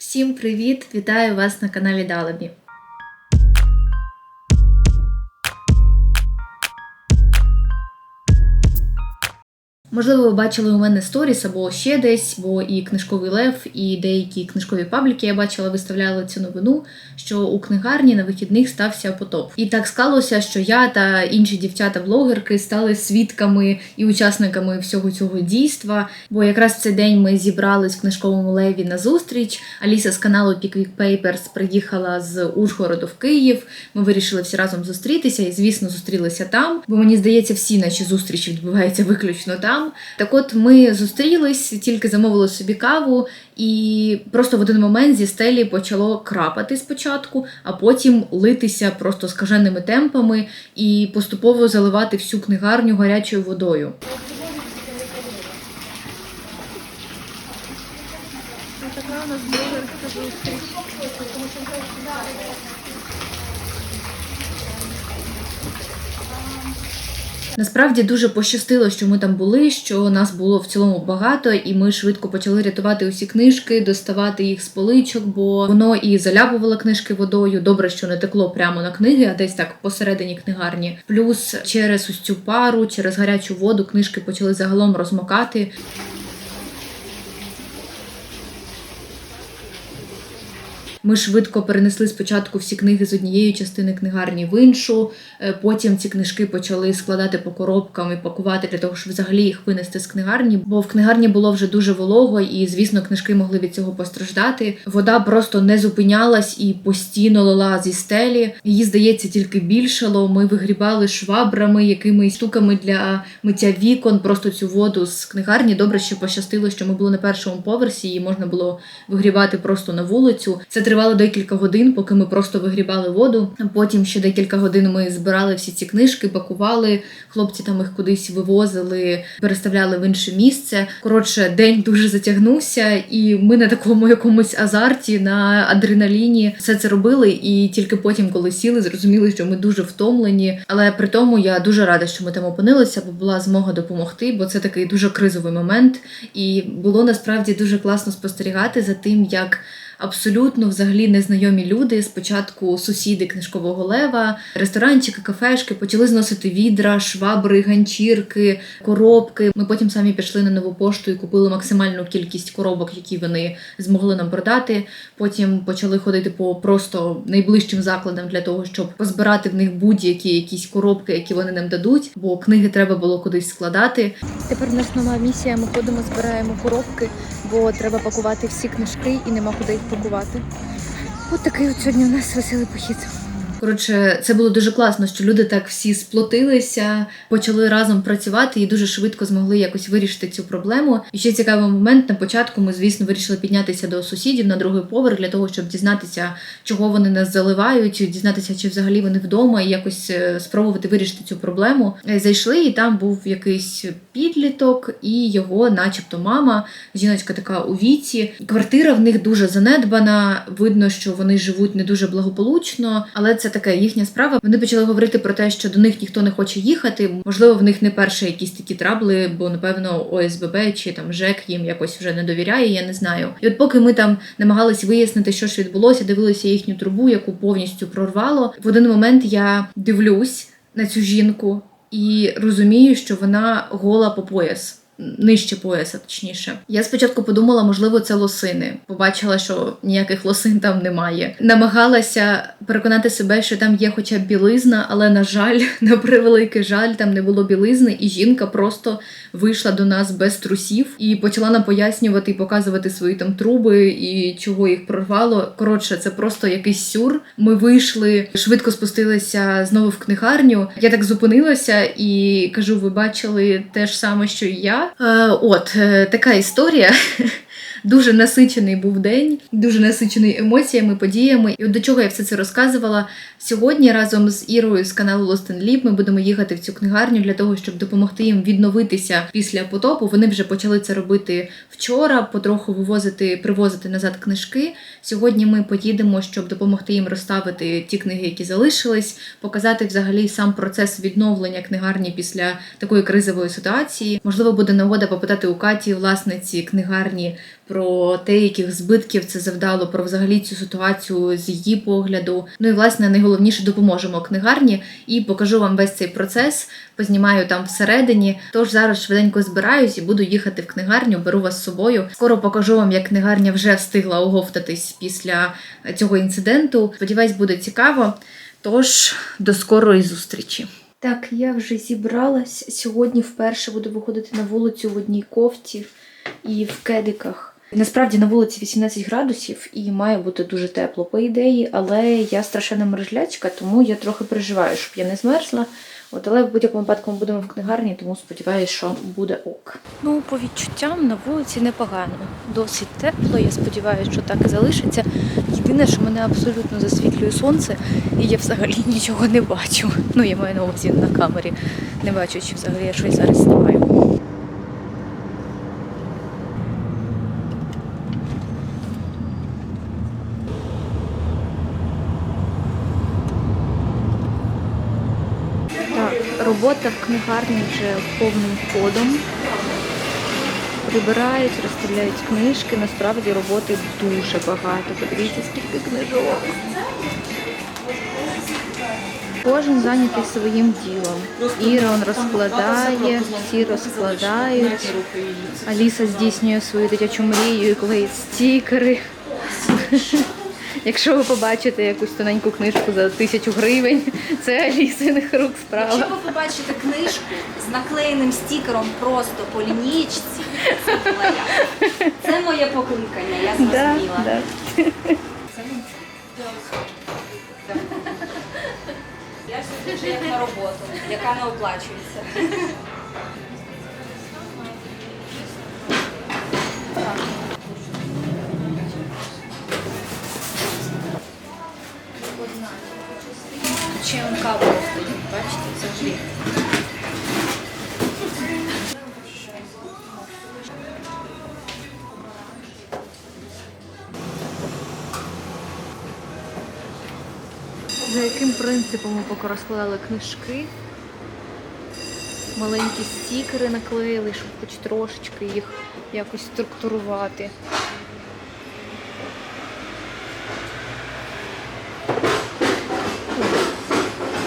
Всім привіт! Вітаю вас на каналі Далебі. Можливо, ви бачили у мене сторіс або ще десь, бо і книжковий лев, і деякі книжкові пабліки я бачила, виставляли цю новину, що у книгарні на вихідних стався потоп. І так склалося, що я та інші дівчата-блогерки стали свідками і учасниками всього цього дійства. Бо якраз в цей день ми зібрались в книжковому леві на зустріч. Аліса з каналу Pickwick Papers приїхала з Ужгороду в Київ. Ми вирішили всі разом зустрітися і, звісно, зустрілися там. Бо мені здається, всі наші зустрічі відбуваються виключно там. Так от ми зустрілись, тільки замовили собі каву, і просто в один момент зі стелі почало крапати спочатку, а потім литися просто скаженими темпами і поступово заливати всю книгарню гарячою водою. Така у нас зустріч. Насправді дуже пощастило, що ми там були, що нас було в цілому багато, і ми швидко почали рятувати усі книжки, доставати їх з поличок, бо воно і заляпувало книжки водою. Добре, що не текло прямо на книги, а десь так посередині книгарні. Плюс через ось цю пару, через гарячу воду книжки почали загалом розмокати. Ми швидко перенесли спочатку всі книги з однієї частини книгарні в іншу. е, Потім ці книжки почали складати по коробкам і пакувати для того, щоб взагалі їх винести з книгарні. Бо в книгарні було вже дуже волого, і звісно, книжки могли від цього постраждати. Вода просто не зупинялась і постійно лила зі стелі. Її здається тільки більшало. Ми вигрібали швабрами, якимись штуками для миття вікон. Просто цю воду з книгарні. Добре, що пощастило, що ми були на першому поверсі, і можна було вигрібати просто на вулицю. Це тривало декілька годин, поки ми просто вигрібали воду. Потім ще декілька годин ми збирали всі ці книжки, пакували. Хлопці там їх кудись вивозили, переставляли в інше місце. Коротше, день дуже затягнувся, і ми на такому якомусь азарті, на адреналіні все це робили. І тільки потім, коли сіли, зрозуміли, що ми дуже втомлені. Але при тому я дуже рада, що ми там опинилися, бо була змога допомогти, бо це такий дуже кризовий момент. І було насправді дуже класно спостерігати за тим, як. Абсолютно взагалі незнайомі люди. Спочатку сусіди книжкового лева, ресторанчики, кафешки почали зносити відра, швабри, ганчірки, коробки. Ми потім самі пішли на нову пошту і купили максимальну кількість коробок, які вони змогли нам продати. Потім почали ходити по просто найближчим закладам для того, щоб позбирати в них будь-які якісь коробки, які вони нам дадуть, бо книги треба було кудись складати. Тепер в нас нова місія. Ми ходимо, збираємо коробки, бо треба пакувати всі книжки і нема куди їх пакувати. От такий от сьогодні у нас веселий похід. Коротше, це було дуже класно, що люди так всі сплотилися, почали разом працювати і дуже швидко змогли якось вирішити цю проблему. І ще цікавий момент на початку. Ми, звісно, вирішили піднятися до сусідів на другий поверх для того, щоб дізнатися, чого вони нас заливають, дізнатися, чи взагалі вони вдома, і якось е, спробувати вирішити цю проблему. Е, Зайшли, і там був якийсь підліток, і його, начебто, мама, жіночка така у віці. Квартира в них дуже занедбана. Видно, що вони живуть не дуже благополучно, але це таке їхня справа. Вони почали говорити про те, що до них ніхто не хоче їхати. Можливо, в них не перші якісь такі трабли, бо напевно ОСББ чи там ЖЕК їм якось вже не довіряє. Я не знаю. І от поки ми там намагалися вияснити, що ж відбулося, дивилися їхню трубу, яку повністю прорвало. В один момент я дивлюсь на цю жінку і розумію, що вона гола по пояс. Нижче пояса, точніше. Я спочатку подумала, можливо, це лосини. Побачила, що ніяких лосин там немає. Намагалася переконати себе, що там є хоча б білизна, але на жаль, на превеликий жаль, там не було білизни, і жінка просто вийшла до нас без трусів і почала нам пояснювати і показувати свої там труби і чого їх прорвало. Коротше, це просто якийсь сюр. Ми вийшли, швидко спустилися знову в книгарню. Я так зупинилася і кажу: ви бачили те ж саме, що і я. Е, от е, така історія. Дуже насичений був день, дуже насичений емоціями, подіями. І от до чого я все це розказувала сьогодні разом з Ірою з каналу Lost and Leap Ми будемо їхати в цю книгарню для того, щоб допомогти їм відновитися після потопу. Вони вже почали це робити вчора, потроху вивозити, привозити назад книжки. Сьогодні ми поїдемо, щоб допомогти їм розставити ті книги, які залишились, показати взагалі сам процес відновлення книгарні після такої кризової ситуації. Можливо, буде нагода попитати у Каті, власниці книгарні, про те, яких збитків це завдало, про взагалі цю ситуацію з її погляду. Ну і власне найголовніше допоможемо книгарні і покажу вам весь цей процес. Познімаю там всередині. Тож зараз швиденько збираюсь і буду їхати в книгарню. Беру вас з собою. Скоро покажу вам, як книгарня вже встигла оговтатись після цього інциденту. Сподіваюсь, буде цікаво. Тож до скорої зустрічі. Так, я вже зібралась. Сьогодні вперше буду виходити на вулицю в одній кофті і в кедиках. Насправді на вулиці 18 градусів і має бути дуже тепло, по ідеї, але я страшенна мерзлячка, тому я трохи переживаю, щоб я не змерзла. От, але в будь-якому випадку ми будемо в книгарні, тому сподіваюся, що буде ок. Ну, по відчуттям на вулиці непогано. Досить тепло. Я сподіваюся, що так і залишиться. Єдине, що мене абсолютно засвітлює сонце, і я взагалі нічого не бачу. Ну, я маю на увазі на камері. Не бачу, чи взагалі я щось зараз знімаю. Так, робота в книгарні вже повним ходом. Прибирають, розставляють книжки. Насправді роботи дуже багато. Подивіться, скільки книжок. Кожен зайнятий своїм ділом. Іра он розкладає, всі розкладають. Аліса здійснює свою дитячу мрію і клеїть стікери. Якщо ви побачите якусь тоненьку книжку за тисячу гривень, це Алісиних рук справа. Якщо ви побачите книжку з наклеєним стікером просто по лінійці, це. Це моє покликання, я Да, зрозуміла. да. Я сьогодні вже як на роботу, яка не оплачується. Тут ще он каву стоїть, За яким принципом ми поки книжки? Маленькі стікери наклеїли, щоб хоч трошечки їх якось структурувати.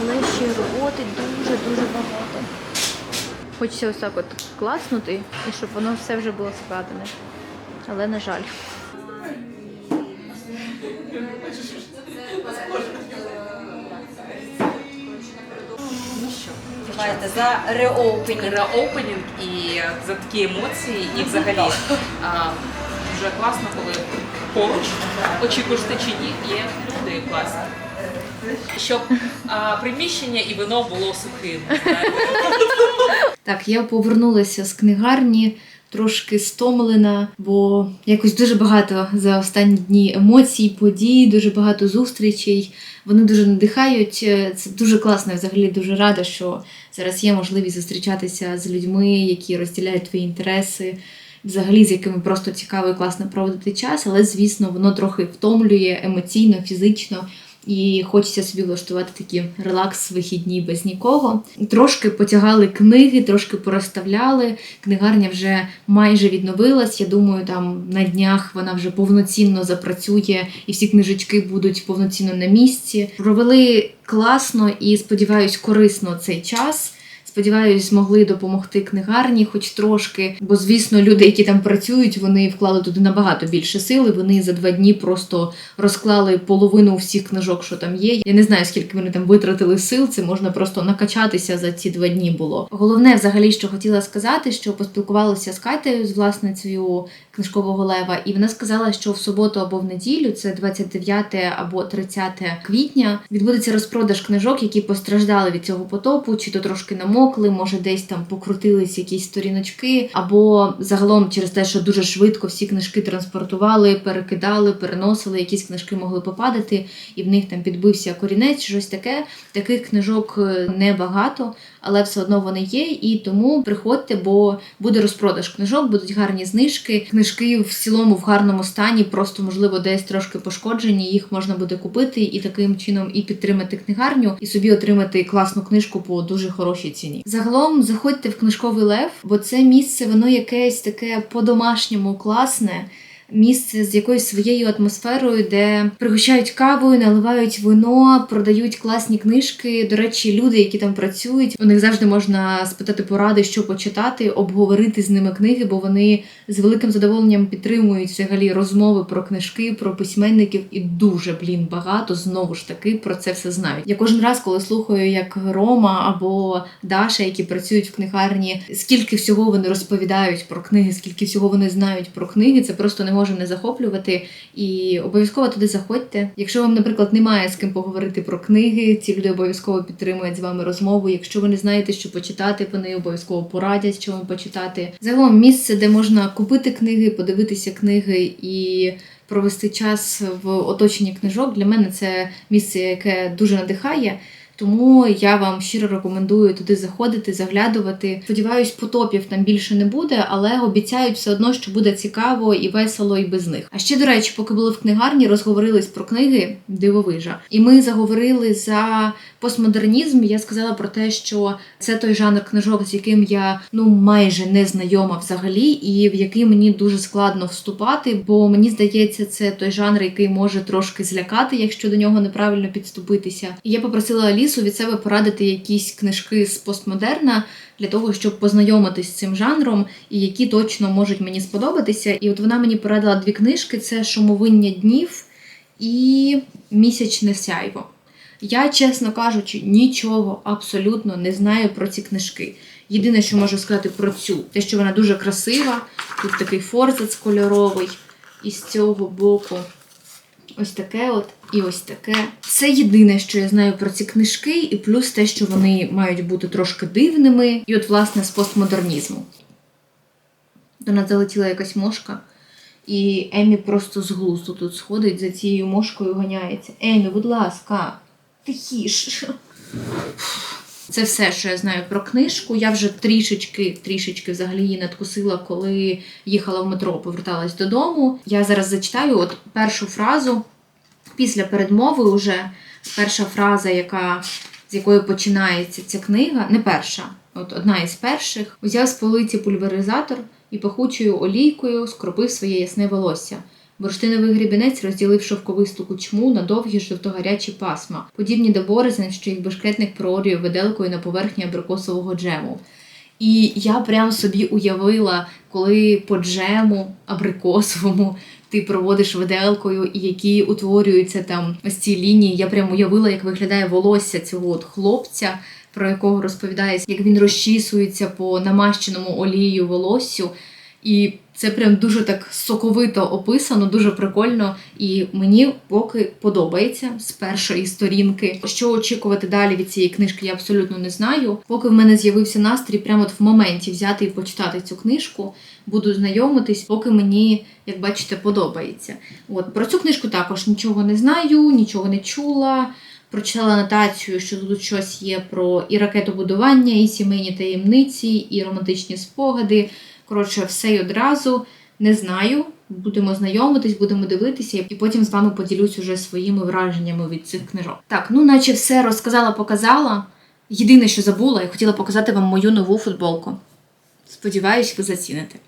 Але ще роботи дуже-дуже багато. Хочеться ось так от класнути, і щоб воно все вже було складене. Але на жаль. Давайте за реопенінг. реопенінг і за такі емоції, і взагалі а, дуже класно, коли поруч, очікуєш ти чи ні, є люди класні. Щоб а, приміщення і вино було сухим. Так, я повернулася з книгарні, трошки стомлена, бо якось дуже багато за останні дні емоцій, подій, дуже багато зустрічей. Вони дуже надихають. Це дуже класно. Я взагалі дуже рада, що зараз є можливість зустрічатися з людьми, які розділяють твої інтереси. Взагалі, з якими просто цікаво і класно проводити час, але звісно, воно трохи втомлює емоційно, фізично. І хочеться собі влаштувати такі релакс-вихідні без нікого. Трошки потягали книги, трошки порозставляли. Книгарня вже майже відновилась. Я думаю, там на днях вона вже повноцінно запрацює, і всі книжечки будуть повноцінно на місці. Провели класно і сподіваюсь, корисно цей час. Сподіваюсь, змогли допомогти книгарні, хоч трошки. Бо, звісно, люди, які там працюють, вони вклали туди набагато більше сили. Вони за два дні просто розклали половину всіх книжок, що там є. Я не знаю, скільки вони там витратили сил. Це можна просто накачатися за ці два дні було. Головне, взагалі, що хотіла сказати, що поспілкувалася з Катею, з власницею книжкового лева, і вона сказала, що в суботу або в неділю, це 29 або 30 квітня, відбудеться розпродаж книжок, які постраждали від цього потопу, чи то трошки намокли, може десь там покрутились якісь сторіночки, або загалом через те, що дуже швидко всі книжки транспортували, перекидали, переносили, якісь книжки могли попадати, і в них там підбився корінець, щось таке. Таких книжок е, небагато, але все одно вони є. І тому приходьте, бо буде розпродаж книжок, будуть гарні знижки. Книжки в цілому в гарному стані, просто можливо десь трошки пошкоджені. Їх можна буде купити і таким чином і підтримати книгарню, і собі отримати класну книжку по дуже хорошій ціні. Загалом заходьте в книжковий лев, бо це місце воно якесь таке по-домашньому класне. Місце з якоюсь своєю атмосферою, де пригощають кавою, наливають вино, продають класні книжки. До речі, люди, які там працюють, у них завжди можна спитати поради, що почитати, обговорити з ними книги, бо вони з великим задоволенням підтримують взагалі розмови про книжки, про письменників і дуже блін багато знову ж таки про це все знають. Я кожен раз, коли слухаю, як Рома або Даша, які працюють в книгарні, скільки всього вони розповідають про книги, скільки всього вони знають про книги, це просто не може не захоплювати. І обов'язково туди заходьте. Якщо вам, наприклад, немає з ким поговорити про книги, ці люди обов'язково підтримують з вами розмову. Якщо ви не знаєте, що почитати, вони обов'язково порадять, що вам почитати. Загалом місце, де можна купити книги, подивитися книги і. Провести час в оточенні книжок для мене це місце, яке дуже надихає. Тому я вам щиро рекомендую туди заходити, заглядувати. Сподіваюсь, потопів там більше не буде, але обіцяють все одно, що буде цікаво і весело, і без них. А ще, до речі, поки були в книгарні, розговорились про книги дивовижа. І ми заговорили за постмодернізм. Я сказала про те, що це той жанр книжок, з яким я ну майже не знайома взагалі, і в який мені дуже складно вступати, бо мені здається, це той жанр, який може трошки злякати, якщо до нього неправильно підступитися. І я попросила Алісу від себе порадити якісь книжки з постмодерна для того, щоб познайомитись з цим жанром, і які точно можуть мені сподобатися. І от вона мені порадила дві книжки: це Шумовиння днів і Місячне сяйво. Я, чесно кажучи, нічого абсолютно не знаю про ці книжки. Єдине, що можу сказати про цю, те, що вона дуже красива, тут такий форзац кольоровий, і з цього боку ось таке от і ось таке. Це єдине, що я знаю про ці книжки, і плюс те, що вони мають бути трошки дивними, і от, власне, з постмодернізму. До нас залетіла якась мошка. І Емі просто з глузду тут сходить за цією мошкою ганяється. Емі, будь ласка, тихіш. Це все, що я знаю про книжку. Я вже трішечки, трішечки взагалі її надкусила, коли їхала в метро, поверталась додому. Я зараз зачитаю от першу фразу після передмови. Уже перша фраза, яка з якої починається ця книга, не перша, от одна із перших. Узяв з полиці пульверизатор і пахучою олійкою скропив своє ясне волосся. Бурштиновий грібінець розділив шовковисту кучму на довгі жовтогарячі пасма, подібні до борозен, що їх бешкетник проорює виделкою на поверхні абрикосового джему. І я прям собі уявила, коли по джему абрикосовому ти проводиш виделкою, і які утворюються там ось ці лінії. Я прям уявила, як виглядає волосся цього от хлопця, про якого розповідає, як він розчісується по намащеному олією волоссю. І це прям дуже так соковито описано, дуже прикольно. І мені поки подобається з першої сторінки. Що очікувати далі від цієї книжки, я абсолютно не знаю. Поки в мене з'явився настрій, прямо от в моменті взяти і почитати цю книжку, буду знайомитись, поки мені, як бачите, подобається. От про цю книжку також нічого не знаю, нічого не чула. Прочитала нотацію, що тут щось є про і ракетобудування, і сімейні таємниці, і романтичні спогади. Коротше, все й одразу не знаю. Будемо знайомитись, будемо дивитися, і потім з вами поділюсь уже своїми враженнями від цих книжок. Так, ну наче все розказала, показала. Єдине, що забула, я хотіла показати вам мою нову футболку. Сподіваюсь, ви заціните.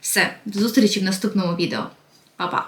Все, до зустрічі в наступному відео. Па-па!